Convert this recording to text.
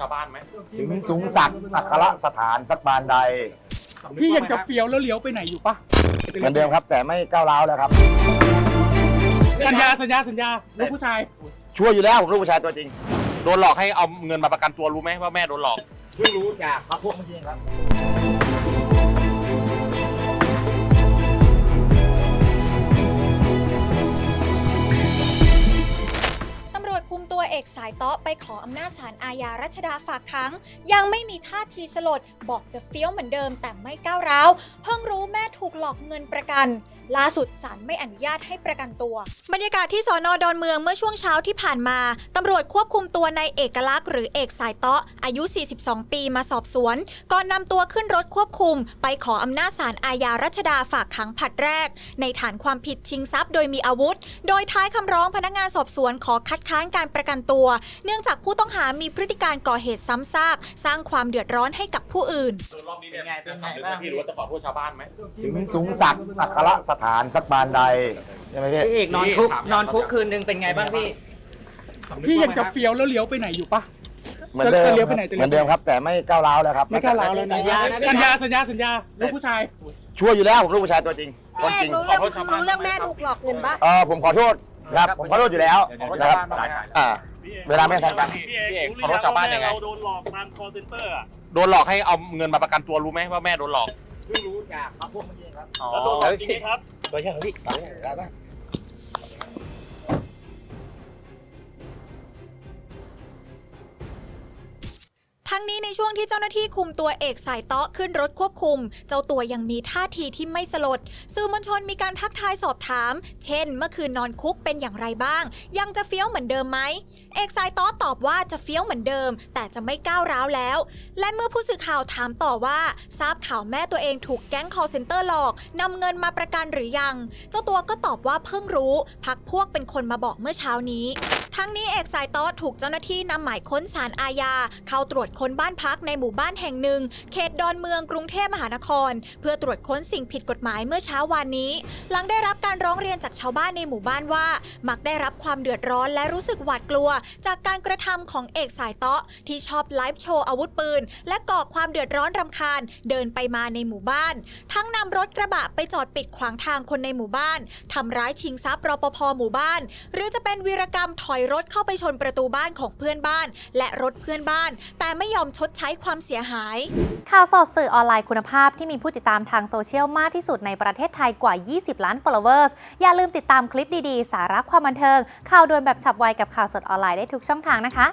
ชาวบ้านไหมถึงสูงศักดิ์อัครสถานสักบานใดพี่ยังจะเฟี้ยวแล้วเลี้ยวไปไหนอยู่ปะเหมือนเดิมครับ แต่ไม่ก้าวร้าวแล้วครับสัญญาสัญญาสัญญาลูกผู้ชาย ชัวร์อยู่แล้วผมลูกผู้ชายตัวจริง โดนหลอกให้เอาเงินมาประกันตัวรู้ไหมว่าแม่โดนหลอกเพิ่งรู้จากพระพวกเมื่อกี้ครับ ตัวเอกสายเตาะไปขออำนาจศาลอาญารัชดาฝากขัง ยังไม่มีท่าทีสลด บอกจะเฟี้ยวเหมือนเดิมแต่ไม่ก้าวร้าว เพิ่งรู้แม่ถูกหลอกเงินประกัน ล่าสุดศาลไม่อนุญาตให้ประกันตัว บรรยากาศที่สอนอดอนเมืองเมื่อช่วงเช้าที่ผ่านมาตำรวจควบคุมตัวในเอกลักษณ์หรือเอกสายเตาะอายุ 42 ปีมาสอบสวน ก่อนนำตัวขึ้นรถควบคุม ไปขออำนาจศาลอาญารัชดาฝากขังผัดแรก ในฐานความผิดชิงทรัพย์โดยมีอาวุธ โดยท้ายคำร้องพนักงานสอบสวนขอคัดค้านการประกันตัว เนื่องจากผู้ต้องหามีพฤติการก่อเหตุซ้ำซาก สร้างความเดือดร้อนให้กับผู้อื่นรอบนี้เนี่ยจะสำนึกไหมพี่หรือว่าจะขอโทษชาวบ้านไหมถึงสูงศักอัครสถานสักบานใดใช่ไหมพี่พี่เอกนอนคุกถามนอนคุกคืนนึงเป็นไงบ้างพี่ พี่ยังจะเฟี้ยวแล้วเลี้ยวไปไหนอยู่ปะ เหมือนเดิมจะเลี้ยวไปไหนจะเลี้ยวไปไหนเหมือนเดิมครับ แต่ไม่ก้าวร้าวแล้วครับไม่ก้าวร้าวแล้วนะสัญญานะสัญญาสัญญาสัญญาลูกผู้ชาย ชัวร์อยู่แล้วผมลูกผู้ชายตัวจริงตัวแม่จริงรู้เรื่องรู้เรื่องแม่ถูกหลอกเงินปะเออผมขอโทษครับผมขอโทษอยู่แล้วนะครับอ่า เวลาไม่ทันกัน พี่เอกขอโทษชาวบ้านยังไง เราโดนหลอกทาง call center อะโดนหลอกให้เอาเงินมาประกันตัวรู้ไหมว่าแม่โดนหลอก เพิ่งรู้จากพระพวกเมื่อกี้ครับแล้วโดนหลอกจริงไหมครับ ตัวเยอะพี่ตัวเยอะ ทั้งนี้ในช่วงที่เจ้าหน้าที่คุมตัวเอกสายเตาะขึ้นรถควบคุม เจ้าตัวยังมีท่าทีที่ไม่สลด สื่อมวลชนมีการทักทายสอบถาม เช่น เมื่อคืนนอนคุกเป็นอย่างไรบ้าง ยังจะเฟี้ยวเหมือนเดิมไหม เอกสายเตาะตอบว่าจะเฟี้ยวเหมือนเดิม แต่จะไม่ก้าวร้าวแล้ว และเมื่อผู้สื่อข่าวถามต่อว่า ทราบข่าวแม่ตัวเองถูกแก๊ง call center หลอกนำเงินมาประกันหรือยัง เจ้าตัวก็ตอบว่าเพิ่งรู้ พักพวกเป็นคนมาบอกเมื่อเช้านี้ทั้งนี้เอกสายโต๊ะถูกเจ้าหน้าที่นำหมายค้นสารอาญา เข้าตรวจค้นบ้านพักในหมู่บ้านแห่งหนึ่ง เขตดอนเมืองกรุงเทพมหานคร เพื่อตรวจค้นสิ่งผิดกฎหมายเมื่อเช้าวานนี้ หลังได้รับการร้องเรียนจากชาวบ้านในหมู่บ้านว่า มักได้รับความเดือดร้อนและรู้สึกหวาดกลัว จากการกระทำของเอกสายโต๊ะที่ชอบไลฟ์โชว์อาวุธปืน และก่อความเดือดร้อนรำคาญ เดินไปมาในหมู่บ้าน ทั้งนำรถกระบะไปจอดปิดขวางทางคนในหมู่บ้านทำร้ายชิงทรัพย์รปภหมู่บ้าน หรือจะเป็นวีรกรรมถอยอยรถเข้าไปชนประตูบ้านของเพื่อนบ้าน และรถเพื่อนบ้าน แต่ไม่ยอมชดใช้ความเสียหาย ข่าวสดสื่อออนไลน์คุณภาพที่มีผู้ติดตามทางโซเชียลมากที่สุดในประเทศไทยกว่า 20 ล้าน followers อย่าลืมติดตามคลิปดีๆ สาระความบันเทิง ข่าวด่วนแบบฉับไวกับข่าวสดออนไลน์ได้ทุกช่องทางนะคะ